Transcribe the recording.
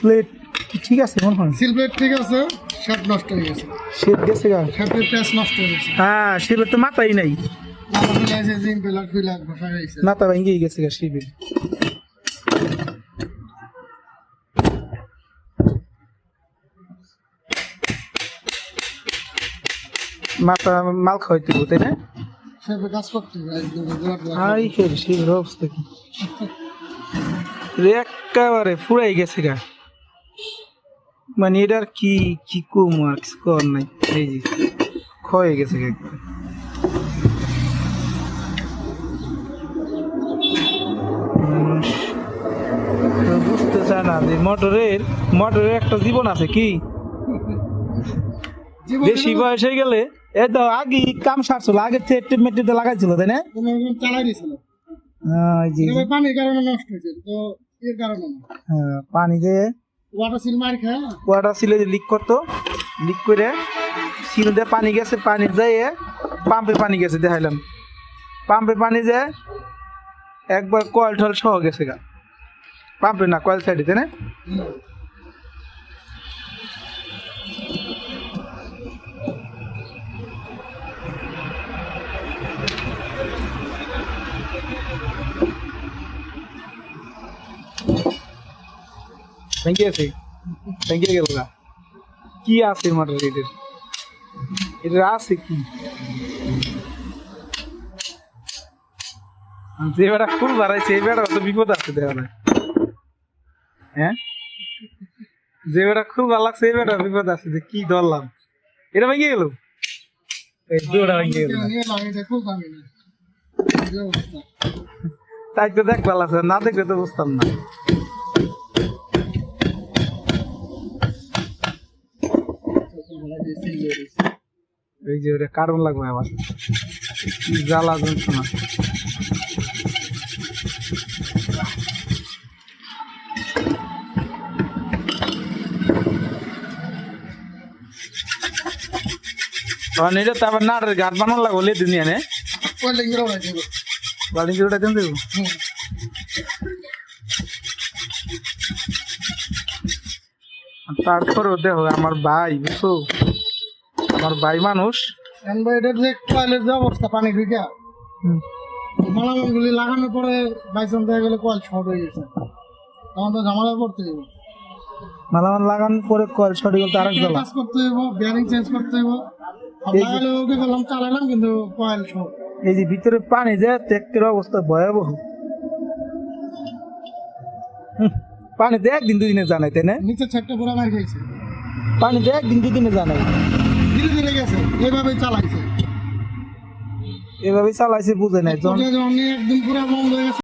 Plate ঠিক আছে মনে হয়? সিল প্লেট ঠিক আছে শেপ নষ্ট হয়ে গেছে। শেপ গেছে গা? শেপের প্যাচ নষ্ট হয়ে গেছে। হ্যাঁ শিবের তো মাথাই নাই। মাথা ভেঙে গেছে গা শিবের মাথা মাল খাওয়াইতে হবে, তাই না? কাজ করতে। হাই হের শিবের অবস্থা কি? রে একেবারে ফুরাই গেছে গা। মানে এটার কি কি কম কিছু কর নাই এই যে ক্ষয়ে গেছে তো বুঝতে চায় না যে মোটরের মোটরের একটা জীবন আছে কি? বেশি বয়স হয়ে গেলে এ তো আগে কাম সারছিল আগে মেটেতে লাগাইছিল তাই না? চালাই হ্যাঁ, পানির কারণে নষ্ট হয়েছে তো এর কারণে হ্যাঁ, পানি দিয়ে ওয়াটার সিল মার খায় ওয়াটার যে লিক করতো লিক করে সিল পানি গেছে, পানি যেয়ে পাম্পে পানি গেছে, দেখাইলাম। পাম্পে পানি যায় একবার কয়েল টল সহ গেছে গা। পাম্পে না কয়েল সাইডে তাই না? ভেঙে গেছে ভেঙে গেল গা কি আছে এদের এদের আছে কি যে বেটা ফুল বাড়াইছে এই বেটা তো বিপদ আছে দেখা না হ্যাঁ যে বেটা খুব ভালো লাগছে এই বেটা বিপদ আছে যে কি ধরলাম এটা ভেঙে গেল এই ভেঙে খুব। তাই তো দেখ ভালো আছে না দেখলে তো বুঝতাম না এই যে ওটা কারণ লাগবে আবার জ্বালা যন্ত্রণা তখন এটা তো আবার নাটের গাছ বানানো লাগবো লে দুনিয়া, নে ওয়েল্ডিং করে উড়াই দিল। বাড়ি ওটা দেন দেবো হুম। দেখো, আমার ভাই, বুঝছ আমার ভাই মানুষ। এখন ভাই এটার যে কয়েলের যে অবস্থা পানি ঢুকে মালামাল গুলি লাগানোর পরে বাইচান্স দেখা গেলে কয়েল শর্ট হয়ে গেছে। তখন তো ঝামেলা করতে হবে মালামাল লাগানোর পরে কল শর্ট গেল তার জ্বালা। কাজ করতে হইব বিয়ারিং চেঞ্জ করতে হইব। যে- লাগালে ওকে করলাম চালালাম কিন্তু কয়েল শর্ট। এই যে ভিতরে পানি যায় টেক্টের অবস্থা ভয়াবহ। হুম, পানিতে একদিন দুদিনে জানাই তাই না নিচে ছাকটা পুরো মার খেয়েছে পানিতে একদিন দুদিনে জানাই ধীরে ধীরে গেছে এইভাবেই চালাইছে। এভাবে চালাইছে বুঝে নাই একদম পুরো বন্ধ হয়ে গেছে